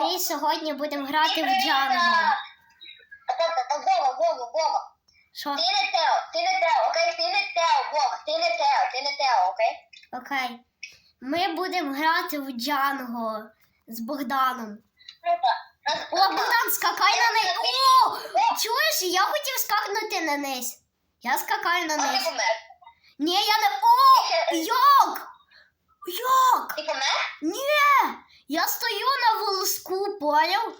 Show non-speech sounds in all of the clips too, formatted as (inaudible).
Ми сьогодні будемо грати в Джангл. Вова, Вова, Вова. Що? Ти не Тео, ти не Тео, окей? Ти не Тео, Вова, ти не Тео, ти не Тео, окей? Окей. Ми будемо грати в Джанго з Богданом. О, Богдан, скакай на неї. О! Чуєш, я хотів скакнути на низ. Я скакаю на низ. помер? Ні, я не. О! Як? Як? Ти помер? Ні! Я стою на волоску, поняв?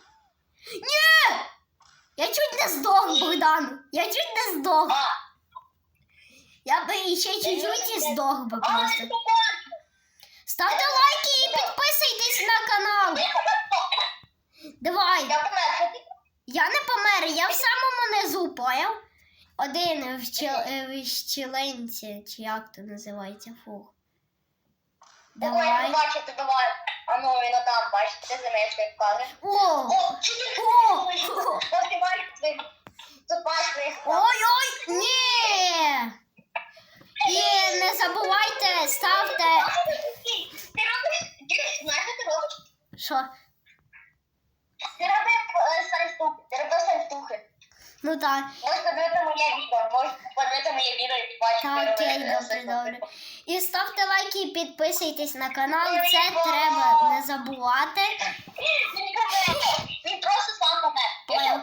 Ні! Я чуть не здох, Богдан. Я чуть не здох. Я би ще чуть-чуть і здох би просто. Ставте лайки і підписуйтесь на канал. Давай. Я не помер, я в самому низу, поняв? Один в, чел... е, в щілинці, чи як то називається, фух. Давай. не бачу, ти давай. А ну, він ти замієш, як вказує. О! О, чи ти О! Бачиш твоїх, тут твоїх. Ой-ой! Ні! І не забувайте, ставте. Ти робиш, ти знаєш, що ти робиш? Що? Ти робив е, сальтухи, ти робив сальтухи. Ну так. Можеш подивити моє відео, можеш подивити моє відео і побачити. Так, окей, добре, добре. І ставте лайки і підписуйтесь на канал. Це треба не забувати. Він просто сам помер.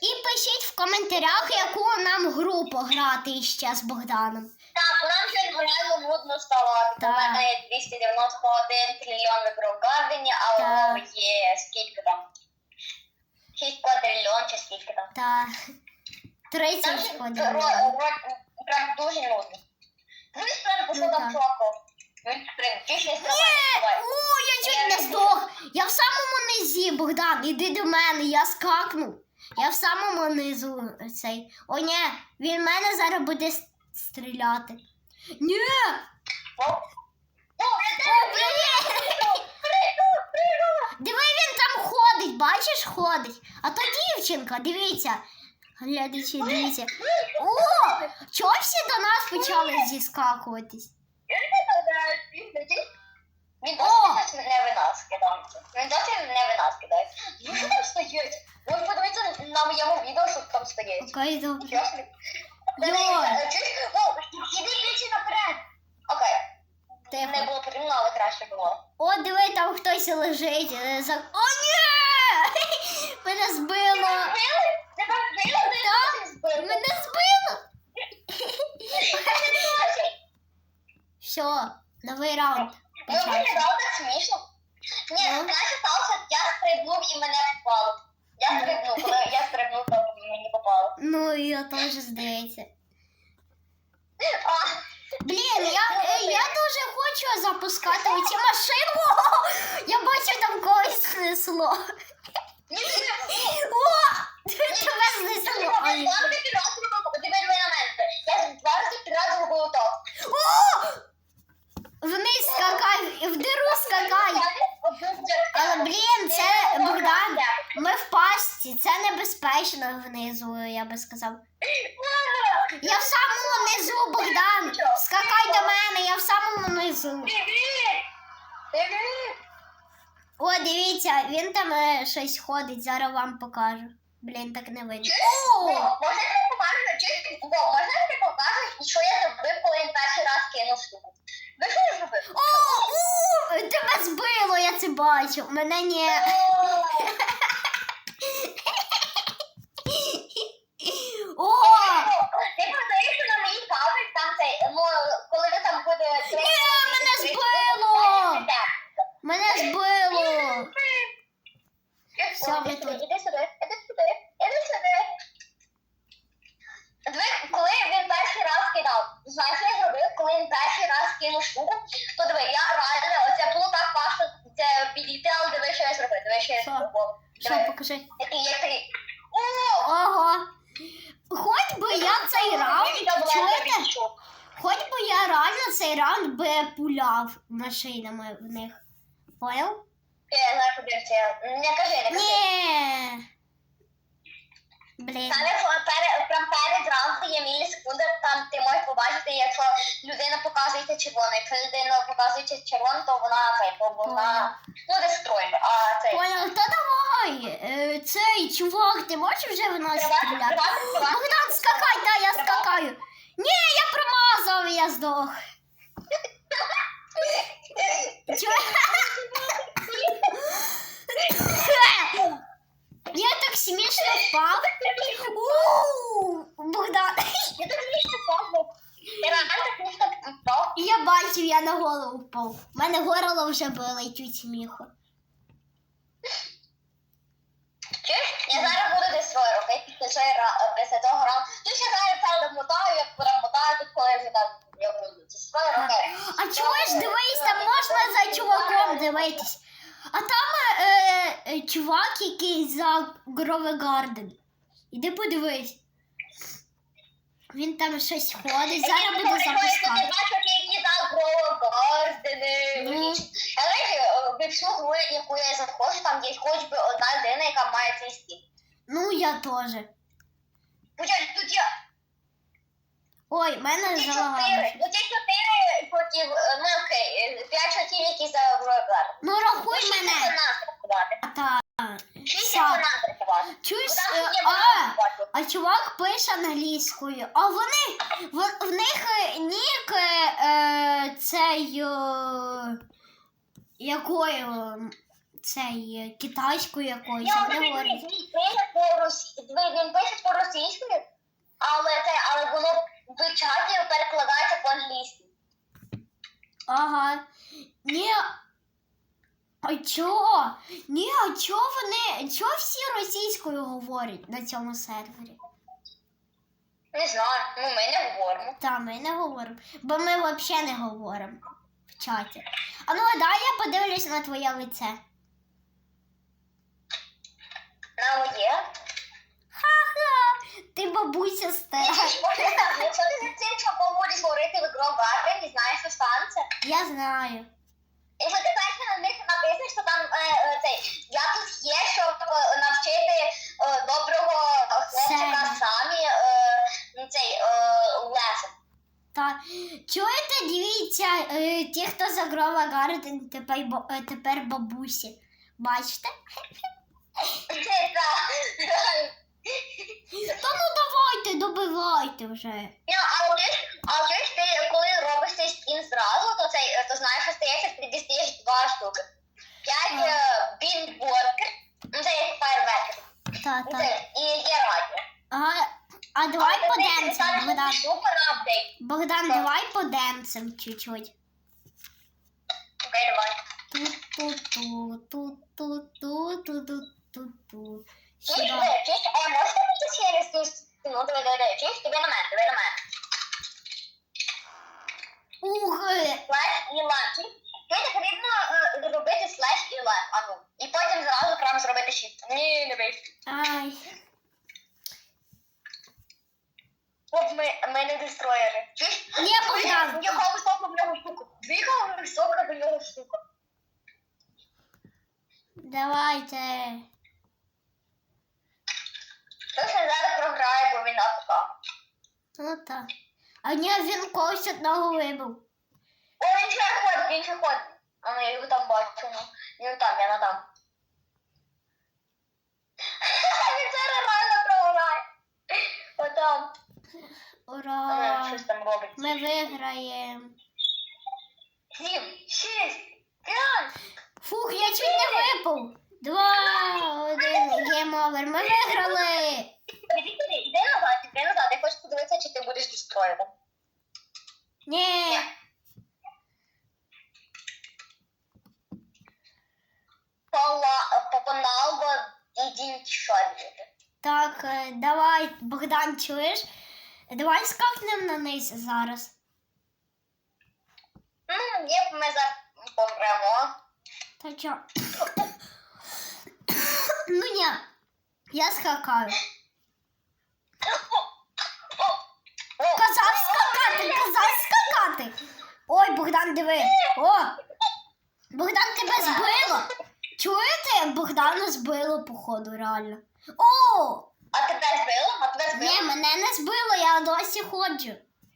І пишіть в коментарях, яку нам гру пограти ще з Богданом. Так, нам вже реально нудно стало. У мене є 291 трильйон вибрав Гардені, а у. Є скільки там? 6 квадрильйон чи скільки там. Та Там 30 же ходить. ро- ро- прям дуже нудно. Ну і прям пішов там так. чуваком. Він прям тішний Ні! О, я чуть не здох. Я в самому низі, Богдан, іди до мене, я скакну. Я в самому низу цей. О, ні, він мене зараз буде стріляти. Ні! О, О! Диви, він там ходить, бачиш, ходить. А то дівчинка, дивіться. Глядачі, дивіться. О! Чого всі до нас почали зіскакуватись? Він досі не винос кидається. Він досі не винос кидається. Ну що там стоїть? Ви подивіться на моєму відео, що там стоїть. Окей, добре. Йой. Чуєш? Ну, іди більше наперед. Окей. Не Тихо. було потрібно, але краще було. О, диви, там хтось лежить. е, За... О, ні! Мене збило! Збили? Тебе збили? Ти Так. досі збили? Мене збило! Ти не бачиш? Все, новий раунд. Ну, Почався. виглядало так смішно. Ні, Ну. краще сталося, я стрибнув і мене попало. Я стрибнув, коли я стрибнув, то мені попало. Ну, і я теж здається. А, Блін, я, е, я дуже хочу запускати оці машини. О, я бачу там когось снесло. ні, ні, ні. О! Тебе знесло. Я Ой. завжди підразу робив, тепер ви на мене. Я завжди підразу робив так. О! Вниз скакай, в диру скакай. Але, блін, це Богдан. Ми в пастці, це небезпечно внизу, я би сказав. Я в самому низу, Богдан. Скакай до мене, я в самому низу. О, дивіться, він там е, щось ходить, зараз вам покажу. Блін, так не видно. О! Можна я покажу, чесно? О, можна я тобі покажу, що я зробив, коли він перший раз кинув штуку? Ви що я зробив? О! У! Тебе збило, я це бачу. Мене ні. (laughs) О! Ти продаєш на моїй кавері, там цей, ну, коли ви там буде... Ні, мене збило! Мене збило! Все, ми тут. Іди сюди, іди сюди, іди сюди. Диви, коли він перший раз кидав, знаєш, що я зробив, коли він перший раз кинув штуку, то диви, я реально, оце було так важко це підійти, але диви, що я зробив, диви, що я Що? зробив. Що, Диви, покажи. який, який. О! Ого. Хоч би я цей раунд, чуєте? Хоч би цей раунд би пуляв машинами в них. Знаю, подивися, не кажи, не кажи. Ні. Блін. Там як перед, прям перед ранку є мілісекунда, там ти можеш побачити, якщо людина показується червоно. Якщо людина показується червоно, то вона цей, то вона ну десь стройна. А цей Понял, хто цей чувак, ти можеш вже в нас Тривати, стріляти? тривати, тривати. Богдан, скакай, да, я скакаю. Ні, я промазав, я здох. Я так смішно впав. Богдан, Я. Так смішно впав. я бачив, я на голову впав. У мене горло вже болить від сміху. Чуєш? Я зараз буду дестройер, окей? Після цього ра- після того раунду. Ти ще зараз це домотаю, я перемотаю, тут коли вже там я буду дестройер, окей. А чого ж дивись, там можна за чуваком дивитись. А там е, е, чувак, який за Грове Гарден. Іди подивись. Він там щось ходить, зараз буде Я запускати. бачу, які там Гардени. Ну. Всю гру, яку я заходжу, там є хоч би одна людина, яка має цей стіль. Ну, я теж. Почай, тут є Ой, в мене ті залагало. чотири. Ну ті чотири проти, ну окей, е, п'ять чотири, які за Гарден. Ну, рахуй мене. нас рахувати. Та. Шість нас рахувати. Чуєш? Там е, є А, а чувак пише англійською. А вони в, в них е, нік е, е, цей е, якою цей е, китайською якоюсь. Він пише по-російськи, він пише по-російською, але це, але воно в чаті перекладається по-англійськи. Ага. Ні. А чого? Ні, а чого вони? Чого всі російською говорять на цьому сервері? Не знаю, ну ми не говоримо. Та ми не говоримо, бо ми взагалі не говоримо в чаті. А ну дай я подивлюсь на твоє лице. На моє. Ха-ха, ти бабуся стара. Якщо ти за цим чопом будеш говорити в Гровгарден, не знаєш, що станеться. Я знаю. Якщо ти знаєш, на них написано, що там е, е, цей, я тут є, щоб е, навчити дивіться, е, ті, хто загрова Гарден, тепер, бо- е, тепер бабусі. Бачите? Так. Та ну давайте, добивайте вже. Ну, але ти ж, але ти ж ти, коли робиш цей скін зразу, то цей, то знаєш, що стається, ти дістаєш два штуки. П'ять е, бінборкер, ну це як фаєрверки, Та, ну, та. це і є радіо. Ага. А давай поденцем, ставиш Богдан. Богдан, давай поденцем чуть-чуть. Окей, давай. Диви, а я можу на мене, на мене. Ух, е, і потрібно е, і а ну. І потім зразу прям зробити shift. Ні, не вийшло. ай. От ми, ми не дестроєри. Чуєш? Ні, Богдан. Яка висока в нього штука? Двіга висока в нього штука. Давайте. Хтось зараз програє, бо він АФК. Ну так. А ні, він когось одного вибив. О, він ще ходить, він ще ходить. А я його там бачу, ну. Він там, я на там. Він зараз реально програє. Отам. А ну, Ура! щось там робить. Ми виграємо. Сім, шість, п'ять. Фух, я чуть не випав. Два, один, гейм овер. Ми виграли. Сюди, іди назад, іди назад. Я хочу подивитися, чи ти будеш дестроєром. Ні. Попоналго дідінь шарити. Так, е, давай, Богдан, чуєш? Давай скакнемо на низ зараз. Ну, як ми зараз помремо. Та чо? ну ні. Я скакаю. Казав скакати, казав скакати. Ой, Богдан, диви. О! Богдан тебе збило. Чуєте? Богдана збило, походу, реально. О! А тебе збило? А тебе Ні, мене не збило, я досі ходжу.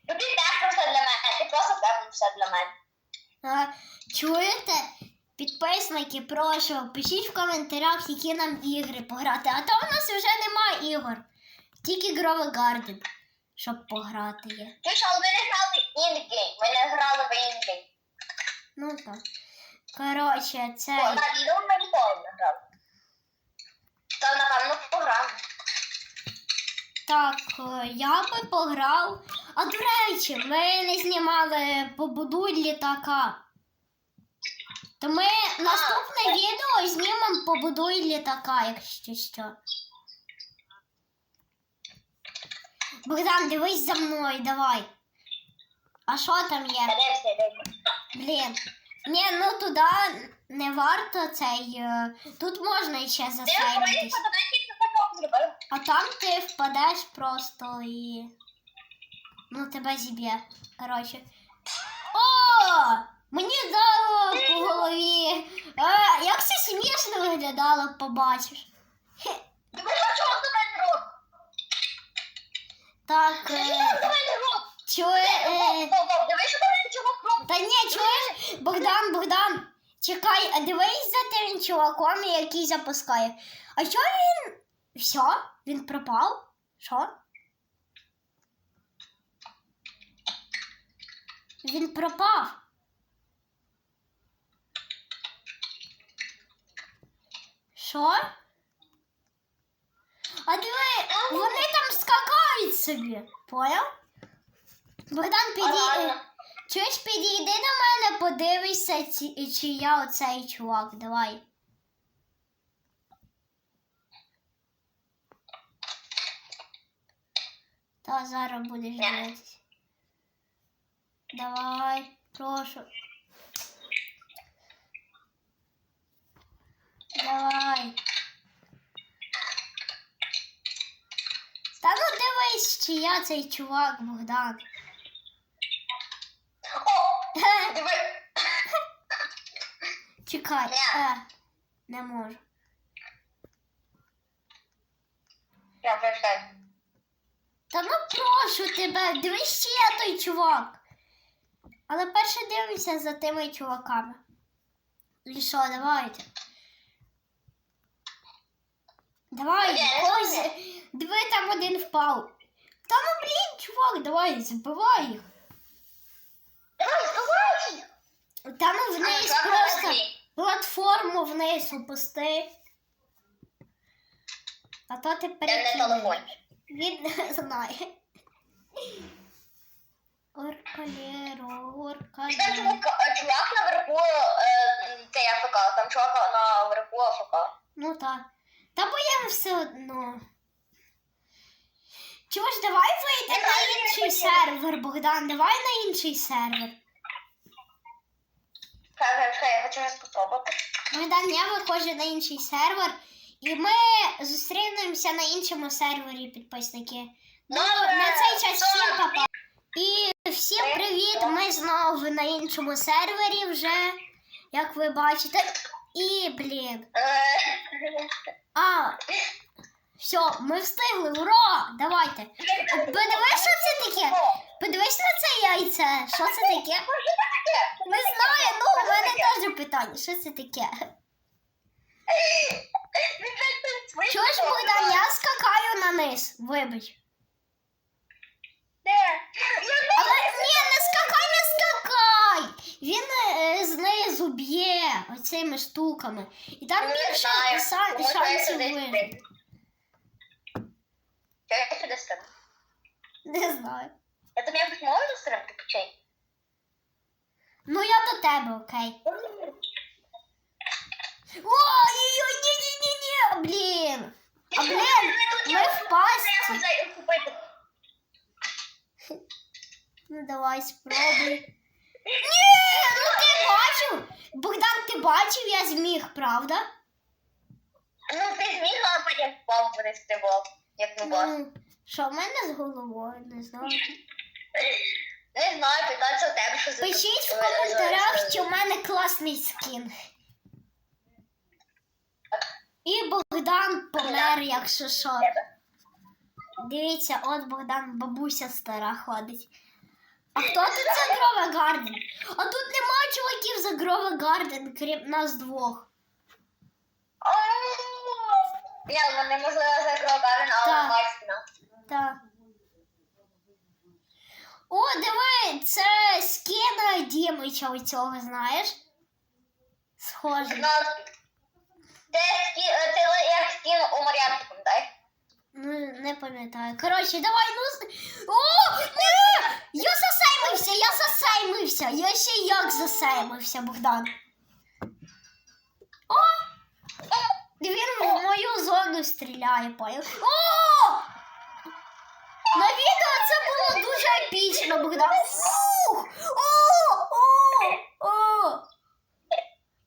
Ну ти теж все для мене. Ти просто тебе все для мене. А, чуєте? підписники, прошу, пишіть в коментарях, які нам ігри пограти. А то в нас вже нема ігор. Тільки Грове Гарден, щоб пограти є. Ти що, але ми не грали інгейм, ми не грали в інгейм. Ну так. Коротше, це. О, на відео ми ніколи не грали. Напевно, пограємо. Так, е, я би пограв. А до речі, ми не знімали побудуй літака. То ми наступне відео знімемо побудуй літака, якщо що. Богдан, дивись за мною, давай. А що там є? Блін. Ні, ну туди не варто цей. е, Тут можна ще Ти А там ти впадеш просто і. Ну, тебе зіб'є. Коротше. О! Мені дало по голові. Е, як це смішно виглядало, побачиш. Ти бачиш, він до мене? Так, е, він до мене робить? чує. Е, Дивись, до мене чувак та ні, чуєш, Богдан, Богдан, чекай, а дивись за тим чуваком, який запускає. А що він. Все? Він пропав? Що? Він пропав. Що? А диви, вони там скакають собі. Поняв? Богдан, підійди. Чуєш, підійди до мене, подивишся, чи, чи я оцей чувак. Давай. Та зараз будеш дивитися. Давай, прошу. Давай. Та ну дивись, чи я цей чувак, Богдан. О, (laughs) диви. Чекай. Е, не можу. Я прочитаю. Та ну прошу тебе, дивись, я той чувак. Але перше дивимося за тими чуваками. І що, давайте. Давай, Ні, не когось. знаю. Диви, там один впав. Та ну блін, чувак, давай, збивай їх. Давай, давай. Та ну вниз просто платформу вниз опусти. А то ти перекинеш. Він не (laughs) знає. Оркалєро, оркалєро. чувак, е, чувак наверху, е, це я АФК, там чувак наверху АФК. Ну так. Та бо я все одно. Чого ж, давай вийдемо на інший сервер, Богдан, давай на інший сервер. Хай, я хочу спробувати. Богдан, я виходжу на інший сервер, і ми зустрінемося на іншому сервері, підписники. Ну, на цей час добре. всім папа. І всім привіт! Ми знову на іншому сервері вже, як ви бачите. І, блін. А, все, ми встигли, ура! Давайте. Подивись, що це таке? Подивись на це яйце. Що це таке? Не знаю, ну у мене теж питання. Що це таке? Чуєш, Богдан, я скакаю на низ. Вибач. Але ні, не скакай, не скакай! Він е, знизу б'є оцими штуками. І там Не більше знаю, тому що я шансів сюди вижити. Я сюди. Не знаю. Я якось можу по чай? Ну я до тебе, окей. Ой-ой-ой, ні-ні-ні-ні, блін. А блін, ми в пастці. Ну давай спробуй. Ні, ну ти бачив. Богдан, ти бачив, я зміг, правда? Ну, ти зміг, а потім впав вниз стрибав, як не. Ну, що в мене з головою, не знаю. Не знаю, питатися у тебе, що за Пишіть в коментарях, що в мене класний скін. І Богдан помер, якщо що. Дивіться, от Богдан, бабуся стара ходить. А хто тут за Грове Гарден? А тут нема чуваків за Грове Гарден, крім нас двох. Я ну, неможливо закрити, але Так. бачно. Так. О, диви, це скін Дімича у цього, знаєш? Схоже. Ну, Це скі- це як скін у Мар'янки, пам'ятаєш? Ну, не пам'ятаю. Коротше, давай, ну. О! Ні! Я засеймився, я засеймився. Я ще як засеймився, Богдан. О! Він в мою зону стріляє, поняв? О! На відео це було дуже епічно, Богдан. Ух! О! О! О!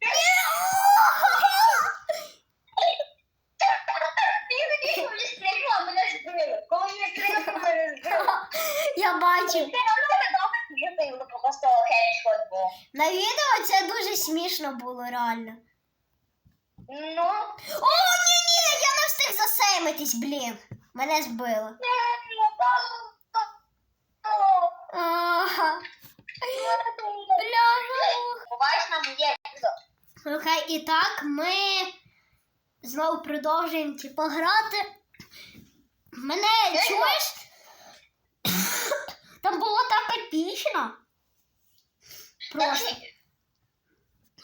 Ні! Ти тоді мені стріляла, мене збили. Коли мені стріляла, мене збили. Я бачив. Просто був. На відео це дуже смішно було, реально. Ну, О, ні, ні, я не встиг засеймитись, блін. Мене збило. Ага. Нам є епізод. Слухай, і так ми знову продовжуємо типу, грати. Мене чуєш? Там було так епічно. Просто.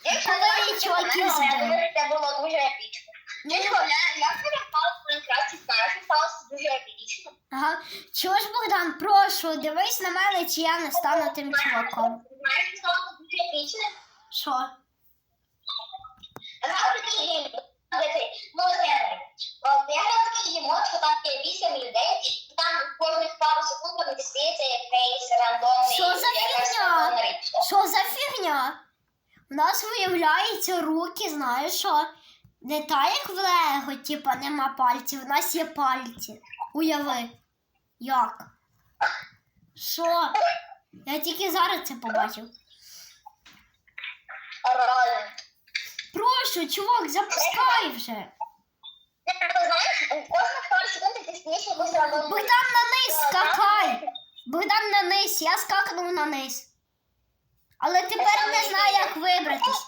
Якщо бачите, чуваки мене, збили. Це було дуже епічно. Чесно, я, я перепав в Майнкрафті, знаєш, що сталося дуже епічно. Ага. Чуєш, Богдан, прошу, дивись на мене, чи я не стану тим чуваком. Знаєш, що сталося дуже епічно? Що? Де цей, ну, я геймот, що там є 8 людей, там кожних пару секунд там дістається якийсь рандомний, Що за якась фігня? рандомна річ. Що за фігня? У нас виявляється руки, знаєш що? Не та як в Лего, типа нема пальців, у нас є пальці. Уяви. Як? Що? Я тільки зараз це побачив. Реально. Прошу, чувак, запускай вже. Кожних пару секунд ти якусь рандомну річ. Богдан на низ скакай. Богдан на низ, я скакнув на низ. Але тепер не знаю, як вибратись.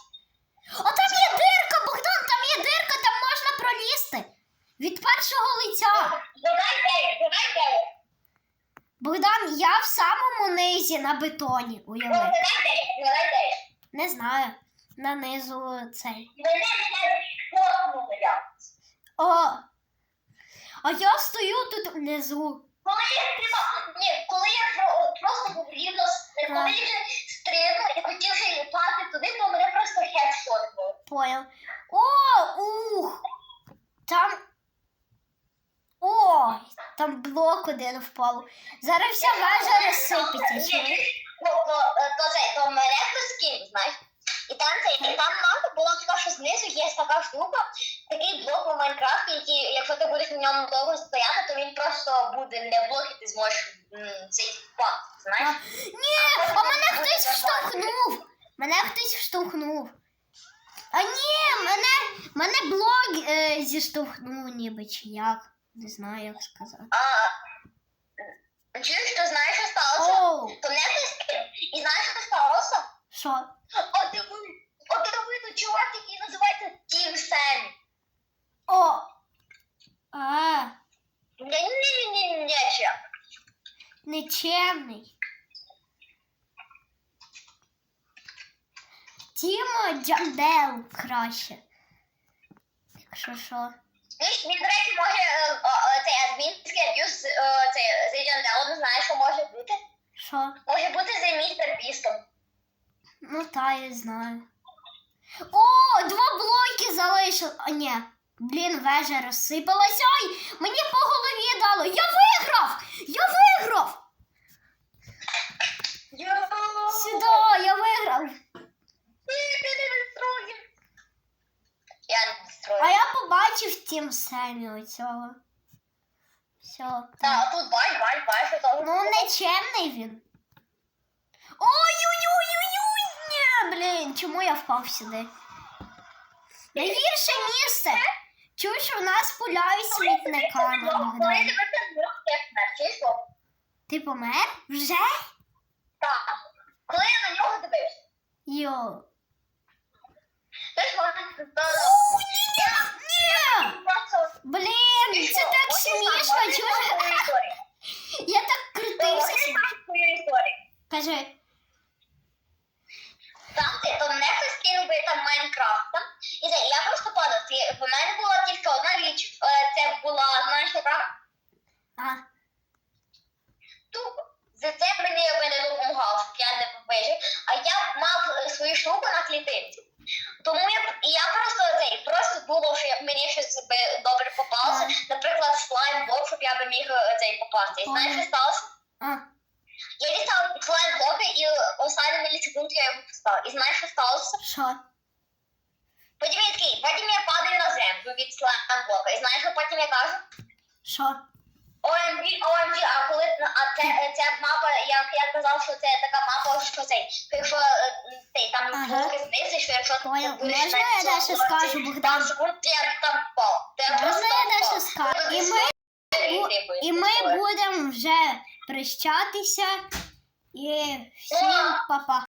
О, там є дирка, Богдан, там є дирка, там можна пролізти. Від першого лиця. Додай 9, додай 9. Богдан, я в самому низі на бетоні. Уяви. додай 9, додай 9. Не знаю. На низу цей. Додай 9, кожному. О! А я стою тут внизу. Коли я ні, коли я просто був рівно, коли я вже стрибнув і хотів вже літати туди, то мене просто хедшот був. Понял. О, ух! Там. О! Там блок один впав. Зараз вся вежа розсипеться. Ні, чуєш? Ну, то, е, то це, то мене хтось скинув, знаєш. І там це, і там мама була така, що знизу є така штука, такий блок у Майнкрафті, який, якщо ти будеш на ньому довго стояти, то він просто буде не блок, і ти зможеш м, цей пан, знаєш. Ні, а мене хтось вштовхнув. Мене хтось вштовхнув. А ні, мене, мене блок е, зіштовхнув ніби чи як. Не знаю, як сказати. А, чуєш, що знаєш, що сталося? Оу, То мене хтось скинув. І знаєш, що сталося? що? От диви, от диви, чувак, який називається Тім Сем. О! А, чувак. нечемний. Тімо Джандел краще. Якщо що. Він, до речі, може е, цей адмінський аб'юз, е, цей цей Джандел, не знає, що може бути. Що? Може бути за містер Пістом. Ну, та я знаю. О, два блоки залишили. А ні. Блін, вежа розсипалась. Ой, мені по голові дало. Я виграв! Я виграв! Сюди, я виграв. Я не строю. А я побачив тім Семі оцього. Все. Та, тут бач, бач, бач, що там. Ну, нечемний він. Ой-ой-ой-ой-ой! Ні, блін, чому я впав сюди? Найгірше місце. Чуєш, у нас пуляють смітниками. Коли тебе це зробить, як смерть, чуєш? Ти помер? Вже? Так, коли я на нього дивився, Йо. ти ж можеш Ні! Блін, це так смішно, чого? (laughs) Я так крутився. Кажи. Там ти, то мене хтось кинув би там Майнкрафт, там, і це, я просто падав. Ці- В мене була тільки одна річ, е, це була, знаєш, яка тупо. За це мені би не допомагав, щоб я не вижив, а я мав свою штуку на клітинці. Тому я, я просто цей, просто думав, що як мені щось би добре попалося, наприклад, слайм блок, щоб я би міг е, цей попасти. І знаєш, що сталося? Я дістав слайм блоки і останні мілісекунди я його поставив. І знаєш, що сталося? що? Потім я такий, потім я падаю на землю від слайм блока. І знаєш, що потім я кажу? Що? OMG, OMG, а коли а це, ця мапа, як я казав, що це така мапа, що цей, якщо е, цей там Ага. знизу, що якщо ти Понял. будеш Можна на я цьому дещо скажу, Богдан? там секунд, я б там впав. Ти Можна просто я впав. дещо скажу? І ми, бу- і ми будемо вже прощатися. І всім па-па.